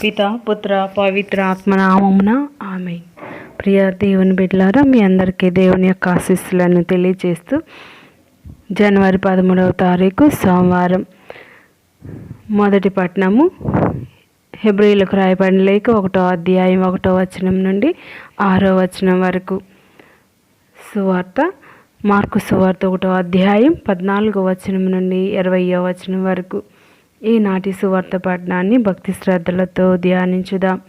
పిత పుత్ర పవిత్ర ఆత్మనామమున ఆమె ప్రియ దేవుని బిడ్డలారా మీ అందరికీ దేవుని యొక్క ఆశీస్సులను తెలియజేస్తూ జనవరి పదమూడవ తారీఖు సోమవారం మొదటి పట్టణము హెబ్రిలకు రాయబడిన లేక ఒకటో అధ్యాయం ఒకటో వచనం నుండి ఆరో వచనం వరకు. సువార్త మార్కు సువార్త ఒకటో అధ్యాయం పద్నాలుగో వచనం నుండి ఇరవయో వచనం వరకు. ఈనాటి సువార్త పట్టణాన్ని భక్తి శ్రద్ధలతో ధ్యానించుదాం.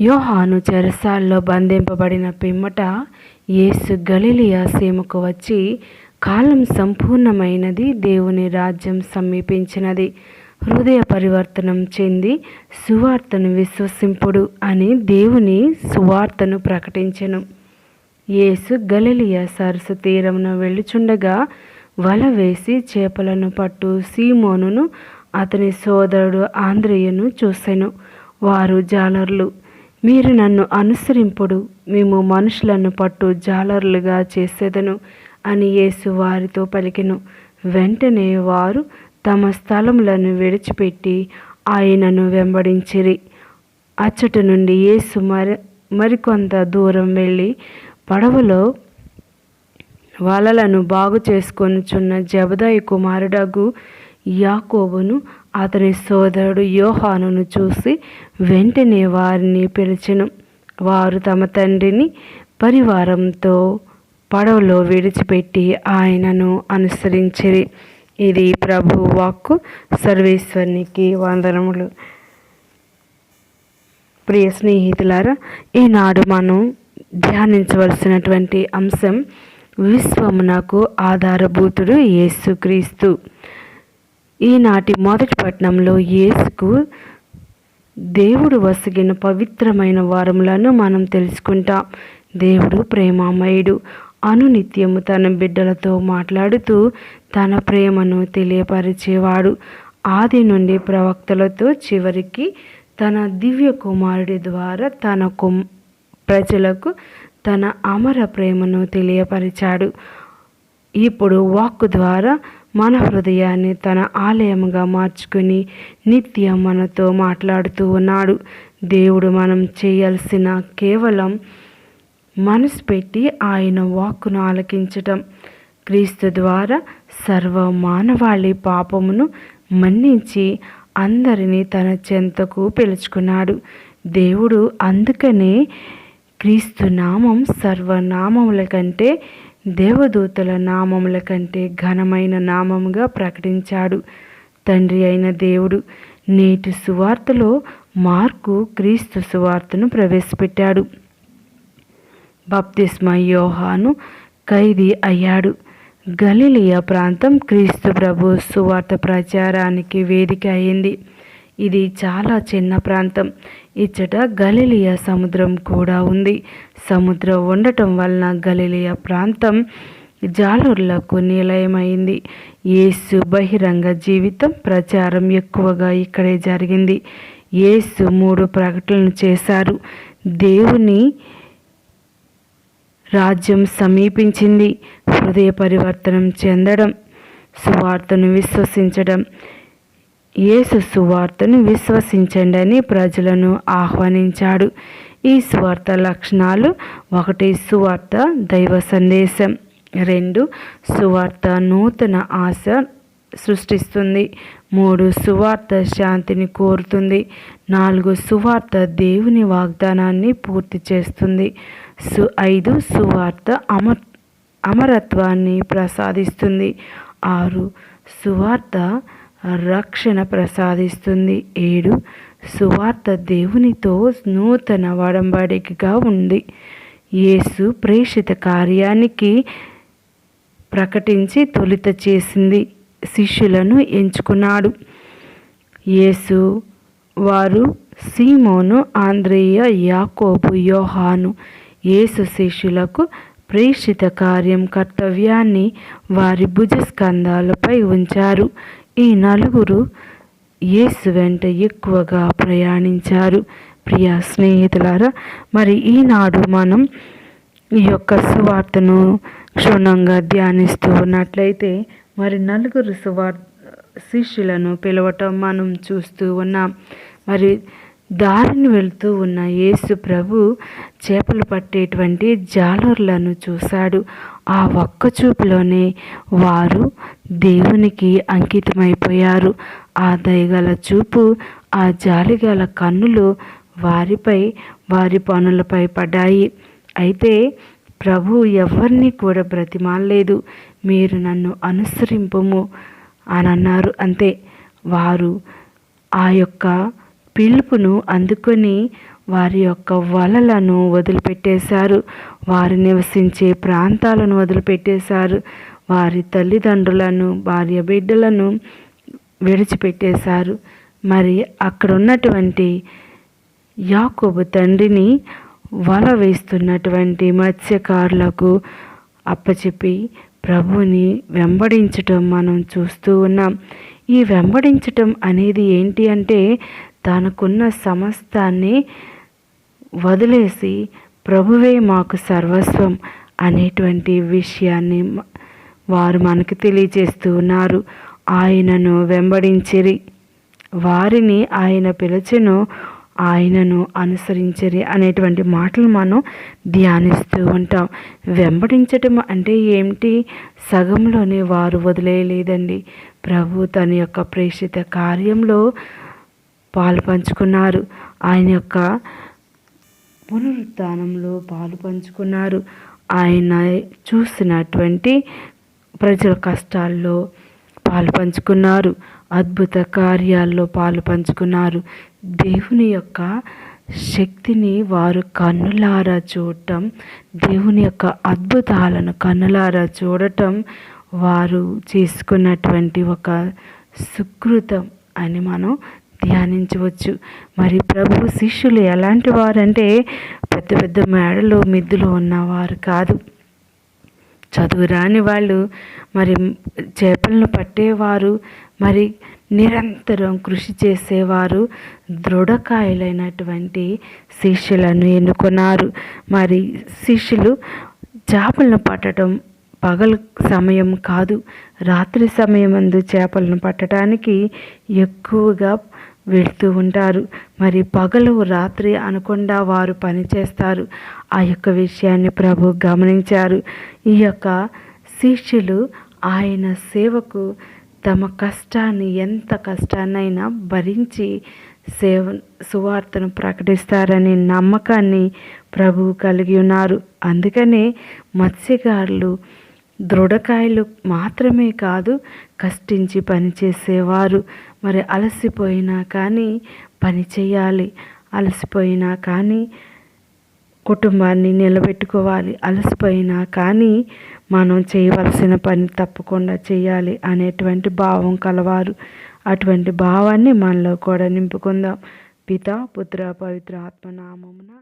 యోహాను చెరసాల్లో బంధింపబడిన పిమ్మట యేసు గలిలియా సీమకు వచ్చి కాలం సంపూర్ణమైనది దేవుని రాజ్యం సమీపించినది. హృదయ పరివర్తనం చెంది సువార్తను విశ్వసింపుడు అని దేవుని సువార్తను ప్రకటించెను. యేసు గలిలియా సరస్సు తీరమున వెళ్ళుచుండగా వల వేసి చేపలను పట్టు సీమోనును అతని సోదరుడు ఆంధ్రేయను చూసెను. వారు జాలర్లు మీరు నన్ను అనుసరింపుడు మేము మనుషులను పట్టు జాలర్లుగా చేసేదను అని యేసు వారితో పలికెను. వెంటనే వారు తమ స్థలములను విడిచిపెట్టి ఆయనను వెంబడించిరి. అచ్చట నుండి యేసు మరి మరికొంత దూరం వెళ్ళి పడవలో వలలను బాగు చేసుకొనుచున్న జబదాయి కుమారుడగు యాకోబును అతని సోదరుడు యోహానును చూసి వెంటనే వారిని పిలిచెను. వారు తమ తండ్రిని పరివారంతో పడవలో విడిచిపెట్టి ఆయనను అనుసరించిరి. ఇది ప్రభు వాక్కు సర్వేశ్వరునికి వందనములు. ప్రియ స్నేహితులారా ఈనాడు మనం ధ్యానించవలసినటువంటి అంశం విశ్వమునకు ఆధారభూతుడు యేసుక్రీస్తు. ఈనాటి మొదటి పట్టణంలో యేసుకు దేవుడు వసిగిన పవిత్రమైన వారములను మనం తెలుసుకుంటాం. దేవుడు ప్రేమామయుడు. అనునిత్యము తన బిడ్డలతో మాట్లాడుతూ తన ప్రేమను తెలియపరిచేవాడు. ఆది నుండి ప్రవక్తలతో చివరికి తన దివ్య కుమారుడి ద్వారా తన కుమ్ ప్రజలకు తన అమర ప్రేమను తెలియపరిచాడు. ఇప్పుడు వాక్కు ద్వారా మన హృదయాన్ని తన ఆలయంగా మార్చుకుని నిత్యం మనతో మాట్లాడుతూ ఉన్నాడు. దేవుడు మనం చేయాల్సిన కేవలం మనసు పెట్టి ఆయన వాక్కును ఆలకించటం. క్రీస్తు ద్వారా సర్వ మానవాళి పాపమును మన్నించి అందరినీ తన చెంతకు పిలుచుకున్నాడు. దేవుడు అందుకనే క్రీస్తు నామం సర్వనామముల కంటే దేవదూతల నామముల కంటే ఘనమైన నామముగా ప్రకటించాడు. తండ్రి అయిన దేవుడు నేటి సువార్తలో మార్కు క్రీస్తు సువార్తను ప్రవేశపెట్టాడు. బప్తిస్మ యోహాను ఖైదీ అయ్యాడు. గలిలియా ప్రాంతం క్రీస్తు ప్రభు సువార్త ప్రచారానికి వేదిక అయింది. ఇది చాలా చిన్న ప్రాంతం. ఇచ్చట గలిలియా సముద్రం కూడా ఉంది. సముద్రం ఉండటం వలన గలిలియా ప్రాంతం జాలర్లకు నిలయమైంది. యేసు బహిరంగ జీవితం ప్రచారం ఎక్కువగా ఇక్కడే జరిగింది. యేసు మూడు ప్రకటనలు చేశారు. దేవుని రాజ్యం సమీపించింది. హృదయ పరివర్తనం చెందడం సువార్తను విశ్వసించడం యేసు సువార్తను విశ్వసించండి అని ప్రజలను ఆహ్వానించాడు. ఈ సువార్త లక్షణాలు ఒకటి సువార్త దైవ సందేశం. రెండు సువార్త నూతన ఆశ సృష్టిస్తుంది. మూడు సువార్త శాంతిని కోరుతుంది. నాలుగు సువార్త దేవుని వాగ్దానాన్ని పూర్తి చేస్తుంది. సు ఐదు సువార్త అమర్ అమరత్వాన్ని ప్రసాదిస్తుంది. ఆరు సువార్త రక్షణ ప్రసాదిస్తుంది. ఏడు సువార్త దేవునితో నూతన వడంబడికగా ఉంది. యేసు ప్రేషిత కార్యానికి ప్రకటించి తొలిత చేసింది. శిష్యులను ఎంచుకున్నాడు. యేసు వారు సీమోను ఆంధ్రేయ యాకోబు యోహాను యేసు శిష్యులకు ప్రేషిత కార్యం కర్తవ్యాన్ని వారి భుజస్కంధాలపై ఉంచారు. ఈ నలుగురు యేసు వెంట ఎక్కువగా ప్రయాణించారు. ప్రియ స్నేహితులారా మరి ఈనాడు మనం ఈ యొక్క సువార్తను క్షుణ్ణంగా ధ్యానిస్తూ ఉన్నట్లయితే మరి నలుగురు సువార్ శిష్యులను పిలవటం మనం చూస్తూ ఉన్నాం. మరి దారిని వెళుతూ ఉన్న యేసు ప్రభు చేపలు పట్టేటువంటి జాలర్లను చూశాడు. ఆ ఒక్క చూపులోనే వారు దేవునికి అంకితమైపోయారు. ఆ దయగల చూపు ఆ జాలిగల కన్నులు వారిపై వారి పనులపై పడ్డాయి. అయితే ప్రభు ఎవరిని కూడా బ్రతిమాలలేదు. మీరు నన్ను అనుసరింపము అని అన్నారు అంతే. వారు ఆ యొక్క పిలుపును అందుకొని వారి యొక్క వలలను వదిలిపెట్టేశారు. వారు నివసించే ప్రాంతాలను వదిలిపెట్టేశారు. వారి తల్లిదండ్రులను భార్య బిడ్డలను విడిచిపెట్టేశారు. మరి అక్కడ ఉన్నటువంటి యాకోబు తండ్రిని వల వేస్తున్నటువంటి మత్స్యకారులకు అప్పచెప్పి ప్రభుని వెంబడించటం మనం చూస్తూ ఉన్నాం. ఈ వెంబడించటం అనేది ఏంటి అంటే తనకున్న సమస్తాన్ని వదిలేసి ప్రభువే మాకు సర్వస్వం అనేటువంటి విషయాన్ని వారు మనకు తెలియజేస్తూ ఉన్నారు. ఆయనను వెంబడించిరి. వారిని ఆయన పిలచెను ఆయనను అనుసరించరి అనేటువంటి మాటలు మనం ధ్యానిస్తూ ఉంటాం. వెంబడించటం అంటే ఏమిటి? సగంలోనే వారు వదిలేయలేదండి. ప్రభు తన యొక్క ప్రేషిత కార్యంలో పాలు పంచుకున్నారు ఆయన యొక్క పునరుత్నంలో పాలు పంచుకున్నారు. ఆయన చూసినటువంటి ప్రజల కష్టాల్లో పాలు పంచుకున్నారు. అద్భుత కార్యాల్లో పాలు పంచుకున్నారు. దేవుని యొక్క శక్తిని వారు కన్నులారా చూడటం దేవుని యొక్క అద్భుతాలను కన్నులారా చూడటం వారు చేసుకున్నటువంటి ఒక సుకృతం అని మనం ధ్యానించవచ్చు. మరి ప్రభు శిష్యులు ఎలాంటి వారంటే పెద్ద పెద్ద మేడలు మిద్దులు ఉన్నవారు కాదు. చదువు రాని వాళ్ళు మరి చేపలను పట్టేవారు మరి నిరంతరం కృషి చేసేవారు దృఢకాయలైనటువంటి శిష్యులను ఎన్నుకున్నారు. మరి శిష్యులు చేపలను పట్టడం పగలు సమయం కాదు. రాత్రి సమయం అందు చేపలను పట్టడానికి ఎక్కువగా వెళుతూ ఉంటారు. మరి పగలు రాత్రి అనకుండా వారు పనిచేస్తారు ఆ యొక్క విషయాన్ని ప్రభు గమనించారు. ఈ యొక్క శిష్యులు ఆయన సేవకు తమ కష్టాన్ని ఎంత కష్టాన్నైనా భరించి సేవ సువార్తను ప్రకటిస్తారనే నమ్మకాన్ని ప్రభువు కలిగి ఉన్నారు. అందుకనే మత్స్యకారులు దృఢకాయలు మాత్రమే కాదు కష్టించి పనిచేసేవారు. మరి అలసిపోయినా కానీ పని చేయాలి. అలసిపోయినా కానీ కుటుంబాన్ని నిలబెట్టుకోవాలి. అలసిపోయినా కానీ మనం చేయవలసిన పని తప్పకుండా చేయాలి అనేటువంటి భావం కలవారు. అటువంటి భావాన్ని మనలో కూడా నింపుకుందాం. పిత పుత్ర పవిత్ర ఆత్మనామమున